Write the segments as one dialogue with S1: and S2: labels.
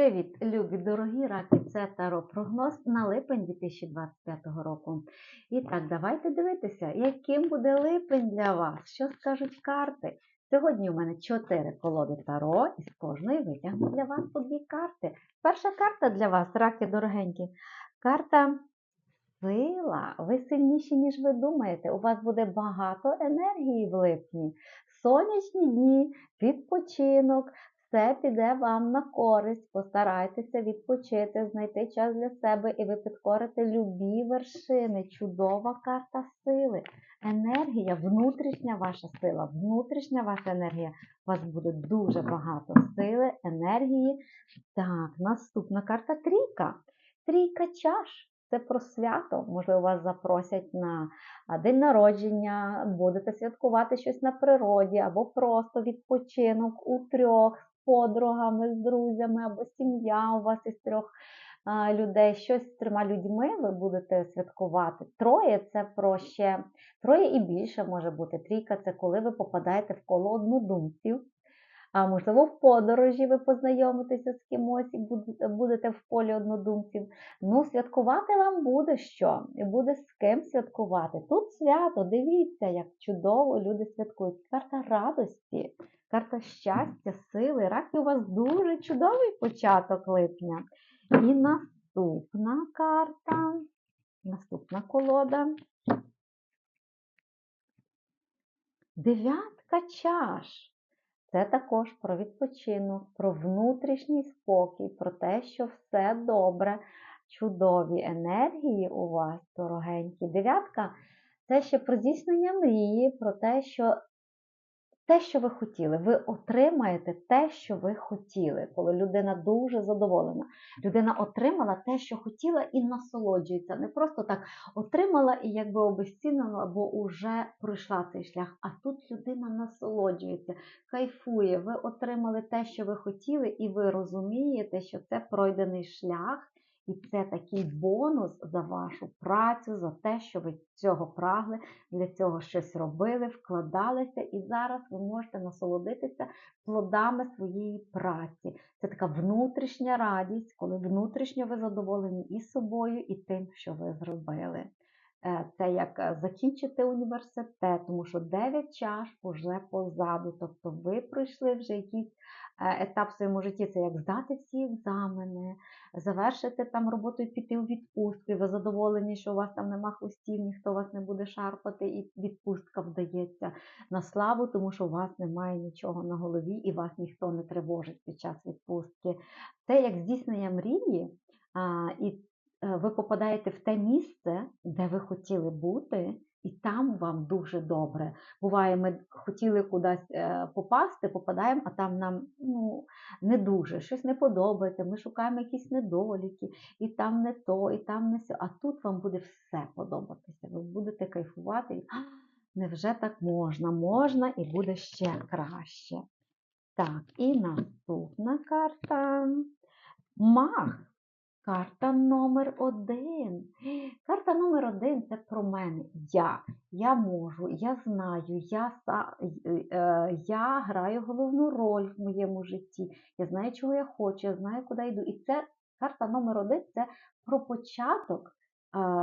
S1: Привіт, любі дорогі раки! Це Таро прогноз на липень 2025 року. І так, давайте дивитися, яким буде липень для вас, що скажуть карти. Сьогодні у мене 4 колоди Таро, і з кожної витягну для вас по дві карти. Перша карта для вас, раки дорогенькі, карта сила. Ви сильніші, ніж ви думаєте. У вас буде багато енергії в липні. Сонячні дні, відпочинок, все піде вам на користь. Постарайтеся відпочити, знайти час для себе, і ви підкорите любі вершини. Чудова карта сили. Енергія, внутрішня ваша сила, внутрішня ваша енергія. У вас буде дуже багато сили, енергії. Так, наступна карта трійка. Трійка чаш. Це про свято. Можливо, вас запросять на день народження, будете святкувати щось на природі, або просто відпочинок у трьох подругами, з друзями, або сім'я у вас із трьох людей, щось з трьома людьми ви будете святкувати. Троє це про ще троє і більше може бути. Трійка це коли ви попадаєте в коло однодумців. А можливо, в подорожі ви познайомитеся з кимось і будете в полі однодумців. Ну, святкувати вам буде що? І буде з ким святкувати. Тут свято, дивіться, як чудово люди святкують. Карта радості, карта щастя, сили. Раки у вас дуже чудовий початок липня. І наступна карта, наступна колода. Дев'ятка чаш. Це також про відпочинок, про внутрішній спокій, про те, що все добре, чудові енергії у вас, дорогенькі. Дев'ятка це ще про здійснення мрії, про те, що те, що ви хотіли, ви отримаєте те, що ви хотіли, коли людина дуже задоволена. Людина отримала те, що хотіла, і насолоджується. Не просто так отримала і якби обезцінила, бо уже пройшла цей шлях. А тут людина насолоджується, кайфує. Ви отримали те, що ви хотіли, і ви розумієте, що це пройдений шлях. І це такий бонус за вашу працю, за те, що ви цього прагли, для цього щось робили, вкладалися, і зараз ви можете насолодитися плодами своєї праці. Це така внутрішня радість, коли внутрішньо ви задоволені і собою, і тим, що ви зробили. Е, Це як е, закінчити університет, тому що 9 чаш вже позаду. Тобто ви пройшли вже якийсь е, етап в своєму житті. Це як здати всі екзамени, завершити там роботу і піти у відпустку. І ви задоволені, що у вас там нема хвостів, ніхто вас не буде шарпати, і відпустка вдається на славу, тому що у вас немає нічого на голові і вас ніхто не тривожить під час відпустки. Це як здійснення мрії, і ви попадаєте в те місце, де ви хотіли бути. І там вам дуже добре. Буває, ми хотіли кудись е, попасти, попадаємо, а там нам ну, не дуже, щось не подобається, ми шукаємо якісь недоліки, і там не то, і там не сьо. А тут вам буде все подобатися. Ви будете кайфувати. і, «А, Невже так можна? Можна і буде ще краще. Так, і наступна карта. Мах. Карта номер один. Карта номер один це про мене. Я. Я можу, я знаю, я, е, я граю головну роль в моєму житті. Я знаю, чого я хочу, я знаю, куди йду. І це карта номер один це про початок.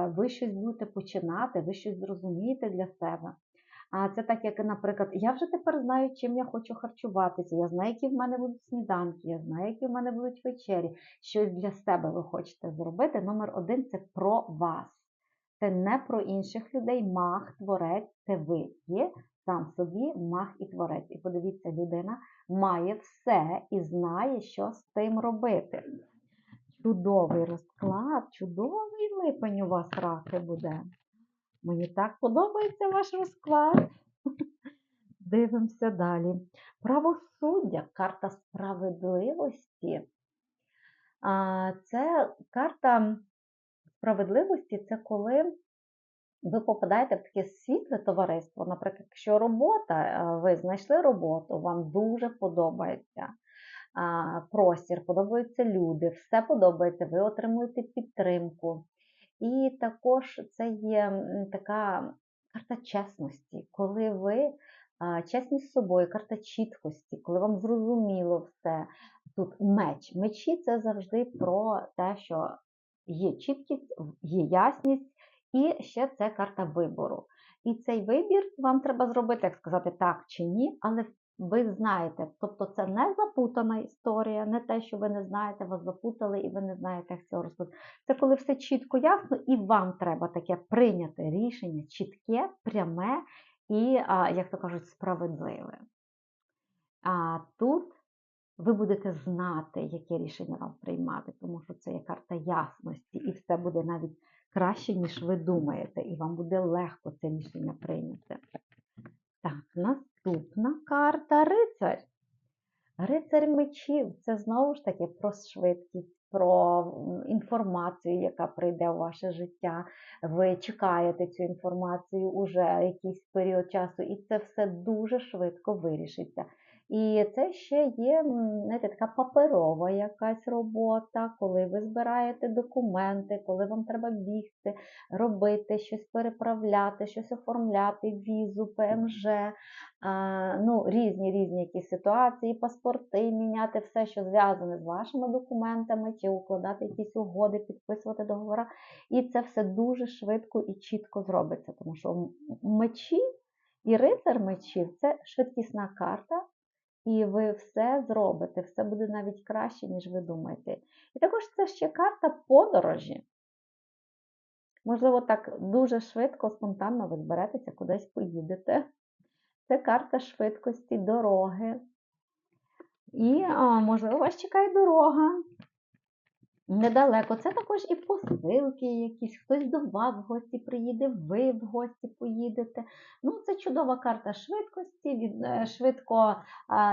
S1: Ви щось будете починати, ви щось зрозумієте для себе. А це так, як, наприклад, я вже тепер знаю, чим я хочу харчуватися. Я знаю, які в мене будуть сніданки, я знаю, які в мене будуть вечері. Щось для себе ви хочете зробити. Номер один це про вас. Це не про інших людей. Мах, творець, це ви є сам собі мах і творець. І подивіться, людина має все і знає, що з тим робити. Чудовий розклад, чудовий липень у вас раки буде. Мені так подобається ваш розклад. Дивимося далі. Правосуддя, карта справедливості. Це карта справедливості це коли ви попадаєте в таке світле товариство. Наприклад, якщо робота, е, ви знайшли роботу, вам дуже подобається простір, подобаються люди, все подобається, ви отримуєте підтримку. І також це є така карта чесності, коли ви чесні з собою, карта чіткості, коли вам зрозуміло все. тут меч. Мечі це завжди про те, що є чіткість, є ясність, і ще це карта вибору. І цей вибір вам треба зробити, як сказати, так чи ні, але ви знаєте, тобто це не запутана історія, не те, що ви не знаєте, вас запутали і ви не знаєте, як цього розповідати. Це коли все чітко ясно, і вам треба таке прийняти рішення чітке, пряме і, як то кажуть, справедливе. А тут ви будете знати, яке рішення вам приймати, тому що це є карта ясності, і все буде навіть краще, ніж ви думаєте, і вам буде легко це рішення прийняти. Так, наступна карта рицарь. Рицарь мечів це знову ж таки про швидкість, про інформацію, яка прийде у ваше життя. Ви чекаєте цю інформацію уже якийсь період часу, і це все дуже швидко вирішиться. І це ще є знаєте, така паперова якась робота, коли ви збираєте документи, коли вам треба бігти, робити, щось переправляти, щось оформляти, візу, ПМЖ, ну, різні різні якісь ситуації, паспорти, міняти все, що зв'язане з вашими документами, чи укладати якісь угоди, підписувати договори. І це все дуже швидко і чітко зробиться, тому що мечі і рицар мечів це швидкісна карта і ви все зробите, все буде навіть краще, ніж ви думаєте. І також це ще карта подорожі. Можливо, так дуже швидко, спонтанно ви зберетеся, кудись поїдете. Це карта швидкості, дороги. І, можливо, вас чекає дорога недалеко. Це також і посилки якісь, хтось до вас в гості приїде, ви в гості поїдете. Ну, Це чудова карта швидкості. Е, швидко,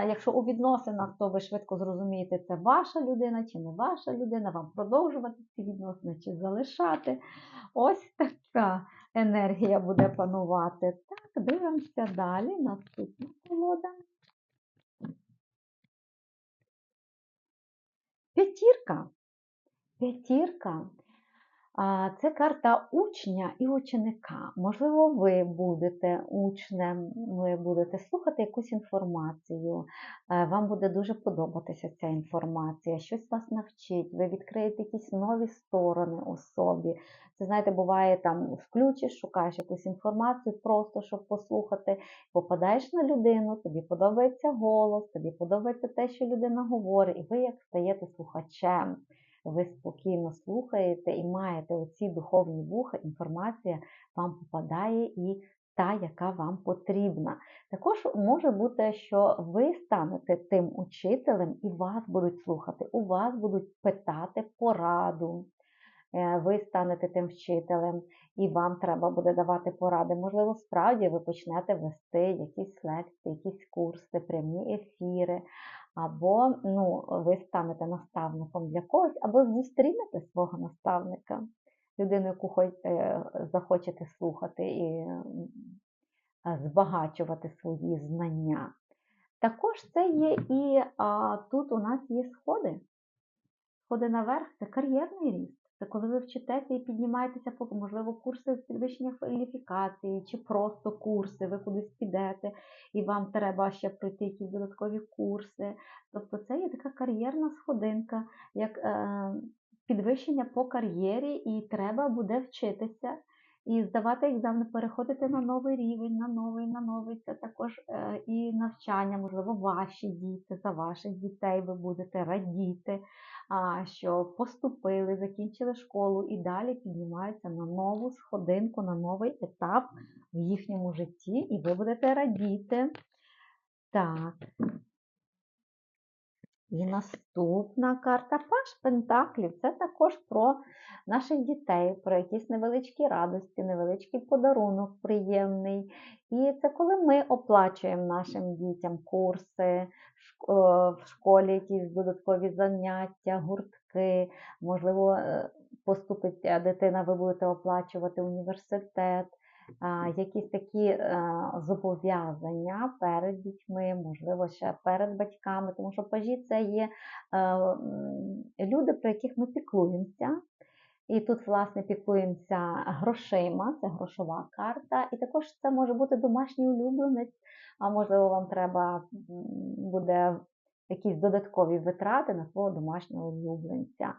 S1: Якщо у відносинах, то ви швидко зрозумієте, це ваша людина чи не ваша людина, вам продовжувати ці відносини чи залишати. Ось така енергія буде панувати. Так, дивимося далі. Наступна колода. П'ятірка. П'ятірка це карта учня і ученика. Можливо, ви будете учнем, ви будете слухати якусь інформацію, е, вам буде дуже подобатися ця інформація, щось вас навчить, ви відкриєте якісь нові сторони у собі. Це, знаєте, буває там включиш, шукаєш якусь інформацію, просто щоб послухати, попадаєш на людину, тобі подобається голос, тобі подобається те, що людина говорить, і ви як стаєте слухачем ви спокійно слухаєте і маєте оці духовні вуха, інформація вам попадає і та, яка вам потрібна. Також може бути, що ви станете тим учителем і вас будуть слухати, у вас будуть питати пораду. Е, ви станете тим вчителем, і вам треба буде давати поради. Можливо, справді ви почнете вести якісь лекції, якісь курси, прямі ефіри, або ну, ви станете наставником для когось, або зустрінете свого наставника, людину, яку е, захочете слухати і збагачувати свої знання. Також це є і а, тут у нас є сходи. Сходи наверх це кар'єрний ріст. Це коли ви вчитеся і піднімаєтеся, можливо, курси підвищення кваліфікації, чи просто курси, ви кудись підете, і вам треба ще пройти якісь додаткові курси. Тобто це є така кар'єрна сходинка, як е, підвищення по кар'єрі, і треба буде вчитися. І здавати екзамени, переходити на новий рівень, на новий, Це також е, і навчання, можливо, ваші діти, за ваших дітей ви будете радіти що поступили, закінчили школу і далі піднімаються на нову сходинку, на новий етап в їхньому житті, і ви будете радіти. Так. І наступна карта Паш Пентаклів це також про наших дітей, про якісь невеличкі радості, невеличкий подарунок приємний. І це коли ми оплачуємо нашим дітям курси, е, в школі якісь додаткові заняття, гуртки, можливо, е, поступить дитина, ви будете оплачувати університет якісь такі е, зобов'язання перед дітьми, можливо, ще перед батьками, тому що пажі це є е, люди, про яких ми піклуємося. І тут, власне, піклуємося грошима, це грошова карта. І також це може бути домашній улюбленець, а можливо, вам треба буде якісь додаткові витрати на свого домашнього улюбленця,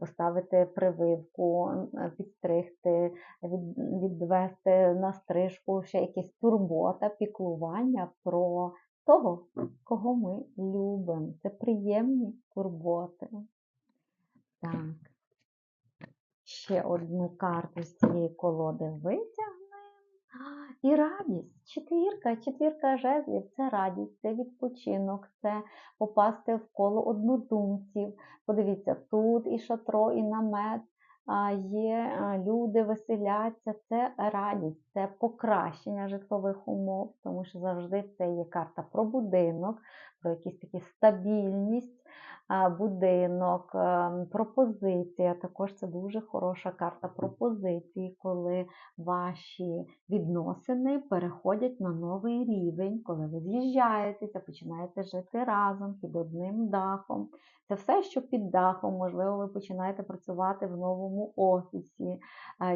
S1: поставити прививку, підстригти, відвести на стрижку, ще якісь турбота, піклування про того, кого ми любимо. Це приємні турботи. Так. Ще одну карту з цієї колоди витягнемо. І радість. Четвірка, четвірка жезлів це радість, це відпочинок, це попасти в коло однодумців. Подивіться, тут і шатро, і намет. Є люди, веселяться, це радість, це покращення житлових умов, тому що завжди це є карта про будинок, про якісь такі стабільність, будинок, ем, пропозиція. Також це дуже хороша карта пропозиції, коли ваші відносини переходять на новий рівень, коли ви з'їжджаєтеся, починаєте жити разом під одним дахом. Це все, що під дахом, можливо, ви починаєте працювати в новому офісі,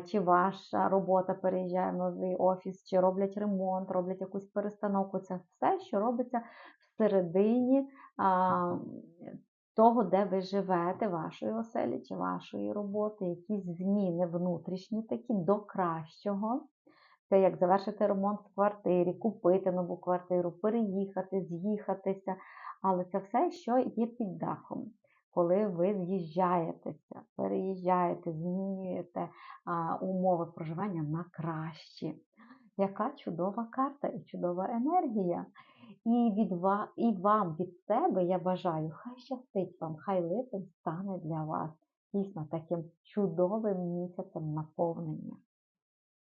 S1: чи ваша робота переїжджає в новий офіс, чи роблять ремонт, роблять якусь перестановку. Це все, що робиться всередині а, того, де ви живете, вашої оселі чи вашої роботи, якісь зміни внутрішні, такі до кращого. Це як завершити ремонт в квартирі, купити нову квартиру, переїхати, з'їхатися. Але це все, що є під дахом. Коли ви з'їжджаєтеся, переїжджаєте, змінюєте а, умови проживання на кращі. Яка чудова карта і чудова енергія. І, від ва- і вам від себе я бажаю, хай щастить вам, хай липень стане для вас дійсно таким чудовим місяцем наповнення.